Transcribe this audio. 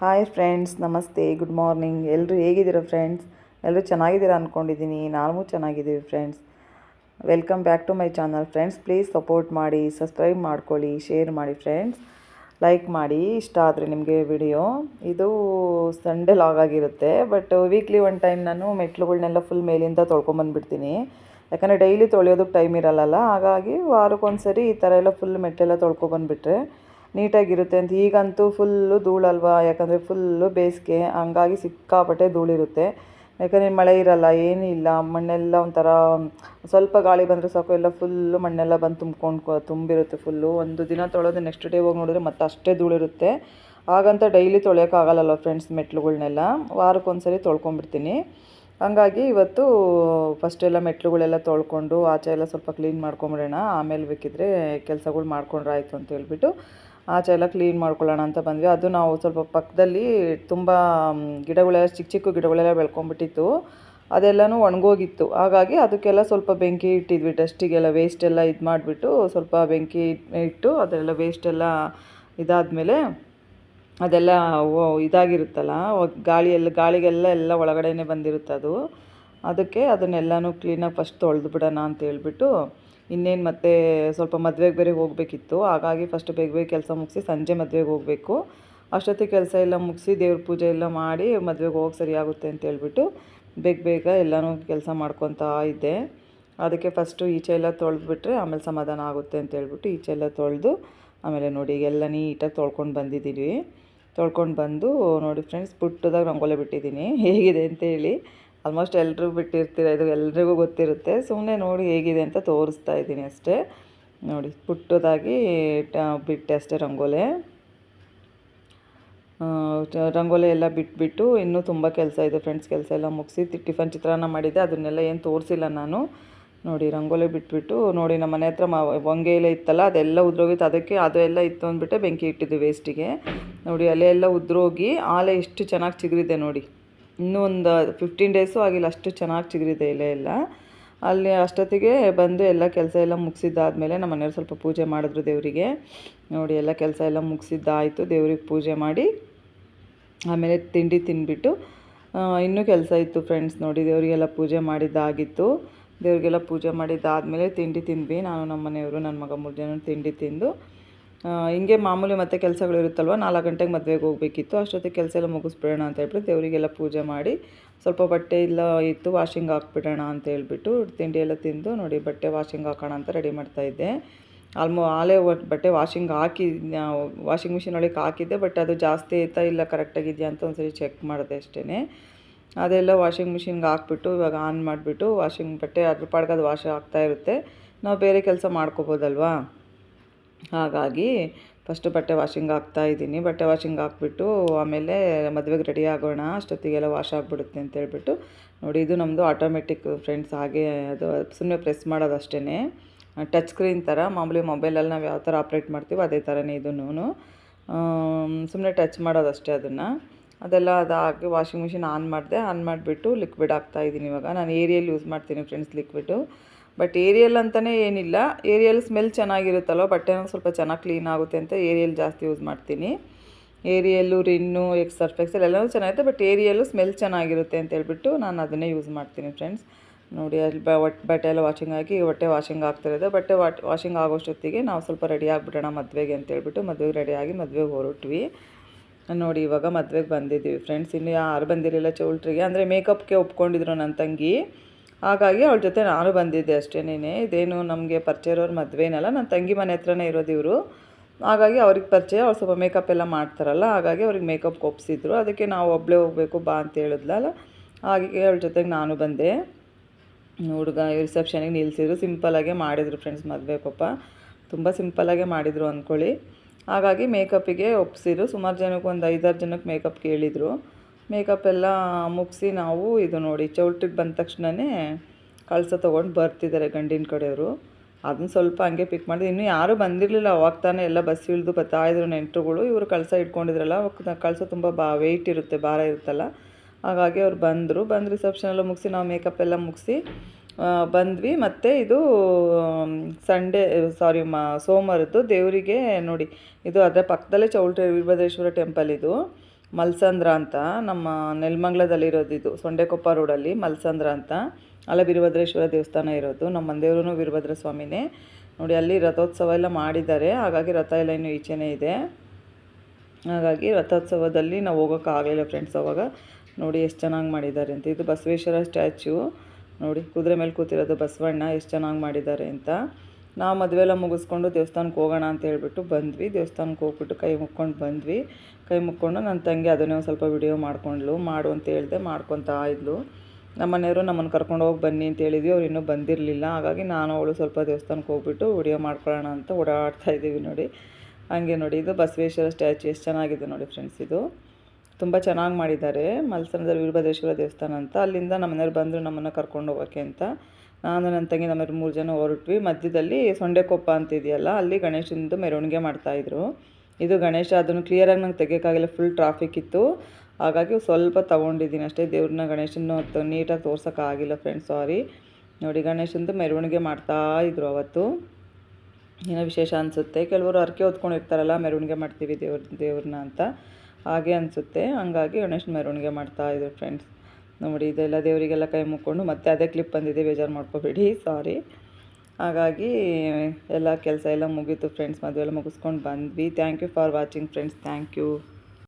Hi friends ನಮಸ್ತೆ good morning ಎಲ್ಲರೂ ಹೇಗಿದ್ದೀರಾ ಫ್ರೆಂಡ್ಸ್ ಎಲ್ಲರೂ ಚೆನ್ನಾಗಿದ್ದೀರಾ ಅಂದ್ಕೊಂಡಿದ್ದೀನಿ ನಾನು ಚೆನ್ನಾಗಿದ್ದೀವಿ friends welcome back to my channel friends please support ಮಾಡಿ ಸಬ್ಸ್ಕ್ರೈಬ್ ಮಾಡ್ಕೊಳ್ಳಿ ಶೇರ್ ಮಾಡಿ ಫ್ರೆಂಡ್ಸ್ ಲೈಕ್ ಮಾಡಿ, ಇಷ್ಟ ಆದರೆ ನಿಮಗೆ ವಿಡಿಯೋ ಇದು ಸಂಡೇ ಲಾಗ್ ಆಗಿರುತ್ತೆ ಬಟ್ ವೀಕ್ಲಿ ಒನ್ ಟೈಮ್ ನಾನು ಮೆಟ್ಲುಗಳನ್ನೆಲ್ಲ ಫುಲ್ ಮೇಲಿಂದ ತೊಳ್ಕೊಂಬಂದ್ಬಿಡ್ತೀನಿ ಯಾಕಂದರೆ ಡೈಲಿ ತೊಳೆಯೋದಕ್ಕೆ ಟೈಮ್ ಇರಲ್ಲಲ್ಲ, ಹಾಗಾಗಿ ವಾರಕ್ಕೊಂದ್ಸರಿ ಈ ಥರ ಎಲ್ಲ ಫುಲ್ ಮೆಟ್ಟೆಲ್ಲ ತೊಳ್ಕೊಬಂದ್ಬಿಟ್ರೆ ನೀಟಾಗಿರುತ್ತೆ ಅಂತ. ಈಗಂತೂ ಫುಲ್ಲು ಧೂಳಲ್ವಾ? ಯಾಕಂದರೆ ಫುಲ್ಲು ಬೇಸಿಗೆ. ಹಂಗಾಗಿ ಸಿಕ್ಕಾಪಟ್ಟೆ ಧೂಳಿರುತ್ತೆ. ಯಾಕಂದರೆ ಮಳೆ ಇರಲ್ಲ, ಏನೂ ಇಲ್ಲ. ಮಣ್ಣೆಲ್ಲ ಒಂಥರ, ಸ್ವಲ್ಪ ಗಾಳಿ ಬಂದರೆ ಸಾಕು, ಎಲ್ಲ ಫುಲ್ಲು ಮಣ್ಣೆಲ್ಲ ಬಂದು ತುಂಬ್ಕೊಂಡು ತುಂಬಿರುತ್ತೆ ಫುಲ್ಲು. ಒಂದು ದಿನ ತೊಳೆದು ನೆಕ್ಸ್ಟ್ ಡೇ ಹೋಗಿ ನೋಡಿದ್ರೆ ಮತ್ತೆ ಅಷ್ಟೇ ಧೂಳಿರುತ್ತೆ. ಹಾಗಂತ ಡೈಲಿ ತೊಳೆಯೋಕ್ಕಾಗಲ್ಲಲ್ಲ ಫ್ರೆಂಡ್ಸ್ ಮೆಟ್ಲುಗಳ್ನೆಲ್ಲ? ವಾರಕ್ಕೊಂದ್ಸರಿ ತೊಳ್ಕೊಂಬಿಡ್ತೀನಿ ಹಂಗಾಗಿ ಇವತ್ತು ಫಸ್ಟ್ ಎಲ್ಲ ಮೆಟ್ಲುಗಳೆಲ್ಲ ತೊಳ್ಕೊಂಡು, ಆಚೆ ಎಲ್ಲ ಸ್ವಲ್ಪ ಕ್ಲೀನ್ ಮಾಡ್ಕೊಂಬಿಡೋಣ. ಆಮೇಲೆ ಬೇಕಿದ್ರೆ ಕೆಲಸಗಳು ಮಾಡ್ಕೊಂಡ್ರೆ ಆಯಿತು ಅಂತ ಹೇಳ್ಬಿಟ್ಟು ಆಚೆ ಎಲ್ಲ ಕ್ಲೀನ್ ಮಾಡ್ಕೊಳ್ಳೋಣ ಅಂತ ಬಂದ್ವಿ. ಅದು ನಾವು ಸ್ವಲ್ಪ ಪಕ್ಕದಲ್ಲಿ ತುಂಬ ಗಿಡಗಳೆಲ್ಲ, ಚಿಕ್ಕ ಚಿಕ್ಕ ಗಿಡಗಳೆಲ್ಲ ಬೆಳ್ಕೊಂಡ್ಬಿಟ್ಟಿತ್ತು. ಅದೆಲ್ಲನೂ ಒಣಗೋಗಿತ್ತು. ಹಾಗಾಗಿ ಅದಕ್ಕೆಲ್ಲ ಸ್ವಲ್ಪ ಬೆಂಕಿ ಇಟ್ಟಿದ್ವಿ. ಡಸ್ಟಿಗೆಲ್ಲ ವೇಸ್ಟ್ ಎಲ್ಲ ಇದು ಮಾಡಿಬಿಟ್ಟು ಸ್ವಲ್ಪ ಬೆಂಕಿ ಇಟ್ಟು ಅದೆಲ್ಲ ವೇಸ್ಟ್ ಎಲ್ಲ ಇದಾದಮೇಲೆ ಅದೆಲ್ಲ ಇದಾಗಿರುತ್ತಲ್ಲ ಗಾಳಿಯಲ್ಲಿ ಗಾಳಿಯೆಲ್ಲ, ಗಾಳಿಗೆಲ್ಲ ಎಲ್ಲ ಒಳಗಡೆನೇ ಬಂದಿರುತ್ತೆ ಅದು ಅದಕ್ಕೆ ಅದನ್ನೆಲ್ಲನೂ ಕ್ಲೀನಾಗಿ ಫಸ್ಟ್ ತೊಳೆದು ಬಿಡೋಣ ಅಂತ ಹೇಳ್ಬಿಟ್ಟು ಇನ್ನೇನು ಮತ್ತೆ ಸ್ವಲ್ಪ ಮದುವೆಗೆ ಬೇರೆ ಹೋಗಬೇಕಿತ್ತು. ಹಾಗಾಗಿ ಫಸ್ಟ್ ಬೇಗ ಬೇಗ ಕೆಲಸ ಮುಗಿಸಿ ಸಂಜೆ ಮದುವೆಗೆ ಹೋಗಬೇಕು. ಅಷ್ಟೊತ್ತಿಗೆ ಕೆಲಸ ಎಲ್ಲ ಮುಗಿಸಿ ದೇವ್ರ ಪೂಜೆ ಎಲ್ಲ ಮಾಡಿ ಮದುವೆಗೆ ಹೋಗಿ ಸರಿಯಾಗುತ್ತೆ ಅಂತ ಹೇಳ್ಬಿಟ್ಟು ಬೇಗ ಬೇಗ ಎಲ್ಲನೂ ಕೆಲಸ ಮಾಡ್ಕೊತಾ ಇದ್ದೆ. ಅದಕ್ಕೆ ಫಸ್ಟು ಈಚೆ ಎಲ್ಲ ತೊಳೆದ್ಬಿಟ್ರೆ ಆಮೇಲೆ ಸಮಾಧಾನ ಆಗುತ್ತೆ ಅಂತ ಹೇಳ್ಬಿಟ್ಟು ಈಚೆ ಎಲ್ಲ ತೊಳೆದು ಆಮೇಲೆ ನೋಡಿ ಎಲ್ಲ ನೀಟಾಗಿ ತೊಳ್ಕೊಂಡು ಬಂದಿದ್ದೀವಿ ತೊಳ್ಕೊಂಡು ಬಂದು ನೋಡಿ ಫ್ರೆಂಡ್ಸ್ ಪುಟ್ಟದಾಗ ರಂಗೋಲೆ ಬಿಟ್ಟಿದ್ದೀನಿ. ಹೇಗಿದೆ ಅಂತ ಹೇಳಿ. ಆಲ್ಮೋಸ್ಟ್ ಎಲ್ಲರೂ ಬಿಟ್ಟಿರ್ತೀರ, ಇದು ಎಲ್ರಿಗೂ ಗೊತ್ತಿರುತ್ತೆ. ಸುಮ್ಮನೆ ನೋಡಿ ಹೇಗಿದೆ ಅಂತ ತೋರಿಸ್ತಾ ಇದ್ದೀನಿ ಅಷ್ಟೇ. ನೋಡಿ, ಪುಟ್ಟದಾಗಿ ಬಿಟ್ಟೆ ಅಷ್ಟೇ ರಂಗೋಲೆ. ರಂಗೋಲಿ ಎಲ್ಲ ಬಿಟ್ಬಿಟ್ಟು ಇನ್ನೂ ತುಂಬ ಕೆಲಸ ಇದೆ ಫ್ರೆಂಡ್ಸ್ ಕೆಲಸ ಎಲ್ಲ ಮುಗಿಸಿ ಟಿಫನ್ ಚಿತ್ರಾನ್ನ ಮಾಡಿದ್ದೆ ಅದನ್ನೆಲ್ಲ ಏನು ತೋರಿಸಿಲ್ಲ ನಾನು. ನೋಡಿ, ರಂಗೋಲಿ ಬಿಟ್ಬಿಟ್ಟು ನೋಡಿ, ನಮ್ಮ ಮನೆ ಹತ್ರ ಮ ಹೊಂಗೆ ಎಲೆ ಇತ್ತಲ್ಲ, ಅದೆಲ್ಲ ಉದ್ರೋಗಿತ್ತು. ಅದಕ್ಕೆ ಅದು ಎಲ್ಲ ಇತ್ತು ಅಂದ್ಬಿಟ್ಟೆ ಬೆಂಕಿ ಇಟ್ಟಿದ್ದು ವೇಸ್ಟಿಗೆ ನೋಡಿ, ಅಲೆ ಎಲ್ಲ ಉದ್ರೋಗಿ, ಆಲೆ ಎಷ್ಟು ಚೆನ್ನಾಗಿ ಚಿಗುರಿದೆ ನೋಡಿ. ಇನ್ನೂ ಒಂದು ಫಿಫ್ಟೀನ್ ಡೇಸು ಆಗಿಲ್ಲ, ಅಷ್ಟು ಚೆನ್ನಾಗಿ ಚಿಗುರಿದೆ ಎಲೆ ಎಲ್ಲ. ಅಲ್ಲಿ ಅಷ್ಟೊತ್ತಿಗೆ ಬಂದು ಎಲ್ಲ ಕೆಲಸ ಎಲ್ಲ ಮುಗಿಸಿದ್ದಾದಮೇಲೆ ನಮ್ಮ ಮನೆಯವ್ರು ಸ್ವಲ್ಪ ಪೂಜೆ ಮಾಡಿದ್ರು ದೇವರಿಗೆ. ನೋಡಿ, ಎಲ್ಲ ಕೆಲಸ ಎಲ್ಲ ಮುಗಿಸಿದ್ದಾಯಿತು, ದೇವ್ರಿಗೆ ಪೂಜೆ ಮಾಡಿ, ಆಮೇಲೆ ತಿಂಡಿ ತಿಂದ್ಬಿಟ್ಟು ಇನ್ನೂ ಕೆಲಸ ಇತ್ತು ಫ್ರೆಂಡ್ಸ್ ನೋಡಿ, ದೇವರಿಗೆಲ್ಲ ಪೂಜೆ ಮಾಡಿದ್ದಾಗಿತ್ತು. ದೇವರಿಗೆಲ್ಲ ಪೂಜೆ ಮಾಡಿದ್ದಾದಮೇಲೆ ತಿಂಡಿ ತಿಂದ್ವಿ. ನಾನು ನಮ್ಮ ಮನೆಯವರು, ನನ್ನ ಮಗ ಮೂರು ಜನ ತಿಂಡಿ ತಿಂದು ಹಿಂಗೆ ಮಾಮೂಲಿ ಮತ್ತೆ ಕೆಲಸಗಳು ಇರುತ್ತಲ್ವ? ನಾಲ್ಕು ಗಂಟೆಗೆ ಮದುವೆಗೆ ಹೋಗಬೇಕಿತ್ತು. ಅಷ್ಟೊತ್ತಿಗೆ ಕೆಲಸ ಎಲ್ಲ ಮುಗಿಸ್ಬಿಡೋಣ ಅಂತ ಹೇಳ್ಬಿಟ್ಟು ದೇವರಿಗೆಲ್ಲ ಪೂಜೆ ಮಾಡಿ ಸ್ವಲ್ಪ ಬಟ್ಟೆ ಇಲ್ಲ ಇತ್ತು ವಾಷಿಂಗ್ ಹಾಕ್ಬಿಡೋಣ ಅಂತ ಹೇಳ್ಬಿಟ್ಟು ತಿಂಡಿ ಎಲ್ಲ ತಿಂದು ನೋಡಿ ಬಟ್ಟೆ ವಾಷಿಂಗ್ ಹಾಕೋಣ ಅಂತ ರೆಡಿ ಮಾಡ್ತಾಯಿದ್ದೆ ಆಲ್ಮೋ ಆಲೇ ಬಟ್ಟೆ ವಾಷಿಂಗ್ ಹಾಕಿ ವಾಷಿಂಗ್ ಮಿಷಿನ್ ಒಳಗೆ ಹಾಕಿದ್ದೆ ಬಟ್ ಅದು ಜಾಸ್ತಿ ಆಯ್ತಾ ಇಲ್ಲ ಕರೆಕ್ಟಾಗಿದೆಯಾ ಅಂತ ಒಂದ್ಸರಿ ಚೆಕ್ ಮಾಡಿದೆ ಅಷ್ಟೇ ಅದೆಲ್ಲ ವಾಷಿಂಗ್ ಮಿಷಿನ್ಗೆ ಹಾಕ್ಬಿಟ್ಟು ಇವಾಗ ಆನ್ ಮಾಡಿಬಿಟ್ಟು ವಾಷಿಂಗ್ ಬಟ್ಟೆ ಅದ್ರ ಪಾಡ್ಗೆ ಅದು ವಾಶ್ ಆಗ್ತಾ ಇರುತ್ತೆ. ನಾವು ಬೇರೆ ಕೆಲಸ ಮಾಡ್ಕೋಬೋದಲ್ವಾ? ಹಾಗಾಗಿ ಫಸ್ಟು ಬಟ್ಟೆ ವಾಷಿಂಗ್ ಹಾಕ್ತಾ ಇದ್ದೀನಿ. ಬಟ್ಟೆ ವಾಷಿಂಗ್ ಹಾಕ್ಬಿಟ್ಟು ಆಮೇಲೆ ಮದುವೆಗೆ ರೆಡಿ ಆಗೋಣ, ಅಷ್ಟೊತ್ತಿಗೆಲ್ಲ ವಾಶ್ ಆಗಿಬಿಡುತ್ತೆ ಅಂತ ಹೇಳ್ಬಿಟ್ಟು ನೋಡಿ, ಇದು ನಮ್ಮದು ಆಟೋಮೆಟಿಕ್ ಫ್ರೆಂಡ್ಸ್ ಹಾಗೆ ಅದು ಸುಮ್ಮನೆ ಪ್ರೆಸ್ ಮಾಡೋದು ಅಷ್ಟೇ ಟಚ್ ಸ್ಕ್ರೀನ್ ಥರ ಮಾಮೂಲಿ ಮೊಬೈಲಲ್ಲಿ ನಾವು ಯಾವ ಥರ ಆಪ್ರೇಟ್ ಮಾಡ್ತೀವೋ ಅದೇ ಥರನೇ ಇದನ್ನು ಸುಮ್ಮನೆ ಟಚ್ ಮಾಡೋದಷ್ಟೇ ಅದನ್ನು. ಅದೆಲ್ಲ ಅದಾಗಿ ವಾಷಿಂಗ್ ಮಿಷಿನ್ ಆನ್ ಮಾಡಿದೆ ಆನ್ ಮಾಡಿಬಿಟ್ಟು ಲಿಕ್ವಿಡ್ ಹಾಕ್ತಾ ಇದ್ದೀನಿ ಇವಾಗ. ನಾನು ಏರಿಯಲ್ಲಿ ಯೂಸ್ ಮಾಡ್ತೀನಿ ಫ್ರೆಂಡ್ಸ್ ಲಿಕ್ವಿಡು ಬಟ್ ಏರಿಯಲ್ ಅಂತಲೇ ಏನಿಲ್ಲ. ಏರಿಯಲ್ ಸ್ಮೆಲ್ ಚೆನ್ನಾಗಿರುತ್ತಲ್ವ? ಬಟ್ಟೆನೂ ಸ್ವಲ್ಪ ಚೆನ್ನಾಗಿ ಕ್ಲೀನ್ ಆಗುತ್ತೆ ಅಂತ ಏರಿಯಲ್ ಜಾಸ್ತಿ ಯೂಸ್ ಮಾಡ್ತೀನಿ. ಏರಿಯಲ್ಲು ರಿನ್ನು ಎಕ್ಸ್ ಎಕ್ಸೆಲ್ ಎಲ್ಲನೂ ಚೆನ್ನಾಗಿರುತ್ತೆ. ಬಟ್ ಏರಿಯಲ್ಲು ಸ್ಮೆಲ್ ಚೆನ್ನಾಗಿರುತ್ತೆ ಅಂತ ಹೇಳ್ಬಿಟ್ಟು ನಾನು ಅದನ್ನೇ ಯೂಸ್ ಮಾಡ್ತೀನಿ ಫ್ರೆಂಡ್ಸ್ ನೋಡಿ, ಅಲ್ಲಿ ಬಟ್ಟೆ ಎಲ್ಲ ವಾಷಿಂಗ್ ಆಗಿ ಬಟ್ಟೆ ವಾಷಿಂಗ್ ಆಗ್ತಿರೋದು ಬಟ್ಟೆ ವಾಟ್ ವಾಷಿಂಗ್ ಆಗೋಷ್ಟೊತ್ತಿಗೆ ನಾವು ಸ್ವಲ್ಪ ರೆಡಿ ಆಗಿಬಿಡೋಣ ಮದುವೆಗೆ ಅಂತ ಹೇಳ್ಬಿಟ್ಟು ಮದುವೆಗೆ ರೆಡಿಯಾಗಿ ಮದುವೆಗೆ ಹೊರಟ್ವಿ. ನೋಡಿ, ಇವಾಗ ಮದುವೆಗೆ ಬಂದಿದ್ದೀವಿ ಫ್ರೆಂಡ್ಸ್ ಇನ್ನು ಯಾರು ಬಂದಿರಲಿಲ್ಲ ಚೌಲ್ಟ್ರಿಗೆ. ಅಂದರೆ ಮೇಕಪ್ಗೆ ಒಪ್ಕೊಂಡಿದ್ರು ನನ್ನ ತಂಗಿ. ಹಾಗಾಗಿ ಅವಳ ಜೊತೆ ನಾನು ಬಂದಿದ್ದೆ ಅಷ್ಟೇನೇ ಇದೇನು ನಮಗೆ ಪರಿಚಯ ಇರೋರು ಮದುವೆನಲ್ಲ ನನ್ನ ತಂಗಿ ಮನೆ ಹತ್ರನೇ ಇರೋದು ಇವರು. ಹಾಗಾಗಿ ಅವ್ರಿಗೆ ಪರಿಚಯ ಅವ್ರು ಸ್ವಲ್ಪ ಮೇಕಪ್ ಎಲ್ಲ ಮಾಡ್ತಾರಲ್ಲ, ಹಾಗಾಗಿ ಅವ್ರಿಗೆ ಮೇಕಪ್ ಒಪ್ಸಿದ್ರು ಅದಕ್ಕೆ ನಾವು ಒಬ್ಬಳೇ ಹೋಗಬೇಕು ಬಾ ಅಂತ ಹೇಳಿದ್ಲಲ್ಲ ಹಾಗೆ ಅವ್ಳ ಜೊತೆಗೆ ನಾನು ಬಂದೆ. ಹುಡುಗ ರಿಸೆಪ್ಷನಿಗೆ ನಿಲ್ಲಿಸಿದ್ರು ಸಿಂಪಲಾಗೆ ಮಾಡಿದರು ಫ್ರೆಂಡ್ಸ್ ಮದುವೆ ಪಾಪ. ತುಂಬ ಸಿಂಪಲಾಗೆ ಮಾಡಿದರು ಅಂದ್ಕೊಳ್ಳಿ. ಹಾಗಾಗಿ ಮೇಕಪ್ಪಿಗೆ ಒಪ್ಸಿದ್ರು. ಸುಮಾರು ಜನಕ್ಕೆ ಒಂದು ಐದಾರು ಜನಕ್ಕೆ ಮೇಕಪ್ ಕೇಳಿದರು. ಮೇಕಪ್ ಎಲ್ಲ ಮುಗಿಸಿ ನಾವು ಇದು ನೋಡಿ ಚೌಲ್ಟ್ರಿಗೆ ಬಂದ ತಕ್ಷಣವೇ ಕಳಸ ತೊಗೊಂಡು ಬರ್ತಿದ್ದಾರೆ ಗಂಡಿನ ಕಡೆಯವರು. ಅದನ್ನ ಸ್ವಲ್ಪ ಹಂಗೆ ಪಿಕ್ ಮಾಡಿದೆ. ಇನ್ನೂ ಯಾರೂ ಬಂದಿರಲಿಲ್ಲ. ಅವಾಗ ತಾನೇ ಎಲ್ಲ ಬಸ್ ಇಳಿದು ಬರ್ತಾಯಿದ್ರು ನೆಂಟರುಗಳು. ಇವರು ಕಳಸ ಇಟ್ಕೊಂಡಿದ್ರಲ್ಲ ಕಳಸ ತುಂಬ ಬಾ ವೆಯ್ಟ್ ಇರುತ್ತೆ, ಭಾರ ಇರುತ್ತಲ್ಲ. ಹಾಗಾಗಿ ಅವ್ರು ಬಂದರು. ಬಂದು ರಿಸೆಪ್ಷನ್ ಎಲ್ಲ ಮುಗಿಸಿ, ನಾವು ಮೇಕಪ್ ಎಲ್ಲ ಮುಗಿಸಿ ಬಂದ್ವಿ. ಮತ್ತು ಇದು ಸಂಡೇ ಸಾರಿ ಮ, ಸೋಮವಾರದ್ದು ದೇವರಿಗೆ ನೋಡಿ, ಇದು ಅದರ ಪಕ್ಕದಲ್ಲೇ ಚೌಲ್ಟ್ರಿ ವೀರಭದ್ರೇಶ್ವರ ಟೆಂಪಲ್ ಇದು. ಮಲ್ಸಂದ್ರ ಅಂತ ನಮ್ಮ ನೆಲಮಂಗ್ಲದಲ್ಲಿರೋದು ಇದು ಸೊಂಡೆಕೊಪ್ಪ ರೋಡಲ್ಲಿ ಮಲ್ಸಂದ್ರ ಅಂತ. ಅಲ್ಲ ವೀರಭದ್ರೇಶ್ವರ ದೇವಸ್ಥಾನ ಇರೋದು. ನಮ್ಮ ಮಂದೇವ್ರೂ ವೀರಭದ್ರ ಸ್ವಾಮಿನೇ. ನೋಡಿ, ಅಲ್ಲಿ ರಥೋತ್ಸವ ಎಲ್ಲ ಮಾಡಿದ್ದಾರೆ. ಹಾಗಾಗಿ ರಥ ಎಲ್ಲ ಇನ್ನೂ ಈಚೆನೇ ಇದೆ. ಹಾಗಾಗಿ ರಥೋತ್ಸವದಲ್ಲಿ ನಾವು ಹೋಗೋಕ್ಕಾಗಲಿಲ್ಲ ಫ್ರೆಂಡ್ಸ್ ಅವಾಗ. ನೋಡಿ, ಎಷ್ಟು ಚೆನ್ನಾಗಿ ಮಾಡಿದ್ದಾರೆ ಅಂತ. ಇದು ಬಸವೇಶ್ವರ ಸ್ಟ್ಯಾಚ್ಯೂ. ನೋಡಿ, ಕುದುರೆ ಮೇಲೆ ಕೂತಿರೋದು ಬಸವಣ್ಣ. ಎಷ್ಟು ಚೆನ್ನಾಗಿ ಮಾಡಿದ್ದಾರೆ ಅಂತ. ನಾವು ಮದುವೆ ಎಲ್ಲ ಮುಗಿಸ್ಕೊಂಡು ದೇವಸ್ಥಾನಕ್ಕೆ ಹೋಗೋಣ ಅಂತ ಹೇಳ್ಬಿಟ್ಟು ಬಂದ್ವಿ. ದೇವಸ್ಥಾನಕ್ಕೆ ಹೋಗ್ಬಿಟ್ಟು ಕೈ ಮುಕ್ಕೊಂಡು ಬಂದ್ವಿ. ಕೈ ಮುಕ್ಕೊಂಡು ನನ್ನ ತಂಗಿ ಅದನ್ನೇ ಸ್ವಲ್ಪ ವಿಡಿಯೋ ಮಾಡ್ಕೊಂಡ್ಲು ಮಾಡು ಅಂತ ಹೇಳಿದೆ ಮಾಡ್ಕೊತಾ ಇದ್ಲು. ನಮ್ಮ ಮನೆಯವರು ನಮ್ಮನ್ನು ಕರ್ಕೊಂಡು ಹೋಗಿ ಬನ್ನಿ ಅಂತ ಹೇಳಿದ್ವಿ. ಅವ್ರು ಇನ್ನೂ ಬಂದಿರಲಿಲ್ಲ. ಹಾಗಾಗಿ ನಾನು ಅವಳು ಸ್ವಲ್ಪ ದೇವಸ್ಥಾನಕ್ಕೆ ಹೋಗ್ಬಿಟ್ಟು ವಿಡಿಯೋ ಮಾಡ್ಕೊಳ್ಳೋಣ ಅಂತ ಓಡಾಡ್ತಾ ಇದ್ದೀವಿ ನೋಡಿ. ಹಾಗೆ ನೋಡಿ, ಇದು ಬಸವೇಶ್ವರ ಸ್ಟ್ಯಾಚು ಎಷ್ಟು ಚೆನ್ನಾಗಿದೆ ನೋಡಿ ಫ್ರೆಂಡ್ಸ್ ಇದು. ತುಂಬ ಚೆನ್ನಾಗಿ ಮಾಡಿದ್ದಾರೆ. ಮಲ್ಸನದಲ್ಲಿ ವೀರಭದ್ರೇಶ್ವರ ದೇವಸ್ಥಾನ ಅಂತ. ಅಲ್ಲಿಂದ ನಮ್ಮ ಮನೆಯವ್ರು ಬಂದರು ನಮ್ಮನ್ನು ಕರ್ಕೊಂಡು ಹೋಗೋಕ್ಕೆ ಅಂತ. ನಾನು, ನನ್ನ ತಂಗಿ ನಾನು ಮೂರು ಜನ ಹೊರಟ್ವಿ. ಮಧ್ಯದಲ್ಲಿ ಸೊಂಡೆಕೊಪ್ಪ ಅಂತ ಇದೆಯಲ್ಲ ಅಲ್ಲಿ ಗಣೇಶಂದು ಮೆರವಣಿಗೆ ಮಾಡ್ತಾಯಿದ್ರು ಇದು ಗಣೇಶ, ಅದನ್ನು ಕ್ಲಿಯರಾಗಿ ನಂಗೆ ತೆಗಿಯೋಕ್ಕಾಗಿಲ್ಲ ಫುಲ್ ಟ್ರಾಫಿಕ್ ಇತ್ತು. ಹಾಗಾಗಿ ಸ್ವಲ್ಪ ತೊಗೊಂಡಿದ್ದೀನಿ ಅಷ್ಟೇ. ದೇವ್ರನ್ನ ಗಣೇಶನ ನೀಟಾಗಿ ತೋರ್ಸೋಕ್ಕಾಗಿಲ್ಲ ಫ್ರೆಂಡ್ಸ್ ಸಾರಿ ನೋಡಿ, ಗಣೇಶಂದು ಮೆರವಣಿಗೆ ಮಾಡ್ತಾ ಇದ್ರು ಅವತ್ತು. ಏನೋ ವಿಶೇಷ ಅನಿಸುತ್ತೆ. ಕೆಲವರು ಹರಕೆ ಹೊತ್ಕೊಂಡಿರ್ತಾರಲ್ಲ, ಮೆರವಣಿಗೆ ಮಾಡ್ತೀವಿ ದೇವ್ರ, ದೇವ್ರನ್ನ ಅಂತ. ಹಾಗೆ ಅನಿಸುತ್ತೆ. ಹಂಗಾಗಿ ಗಣೇಶನ ಮೆರವಣಿಗೆ ಮಾಡ್ತಾಯಿದ್ರು ಫ್ರೆಂಡ್ಸ್ ನೋಡಿ, ಇದೆಲ್ಲ ದೇವರಿಗೆಲ್ಲ ಕೈ ಮುಕ್ಕೊಂಡು ಮತ್ತೆ ಅದೇ ಕ್ಲಿಪ್ ಬಂದಿದೆ, ಬೇಜಾರು ಮಾಡ್ಕೋಬೇಡಿ ಸಾರಿ ಹಾಗಾಗಿ ಎಲ್ಲ ಕೆಲಸ ಎಲ್ಲ ಮುಗೀತು ಫ್ರೆಂಡ್ಸ್ ಮದುವೆ ಎಲ್ಲ ಮುಗಿಸ್ಕೊಂಡು ಬಂದ್ವಿ. Thank you for watching friends thank you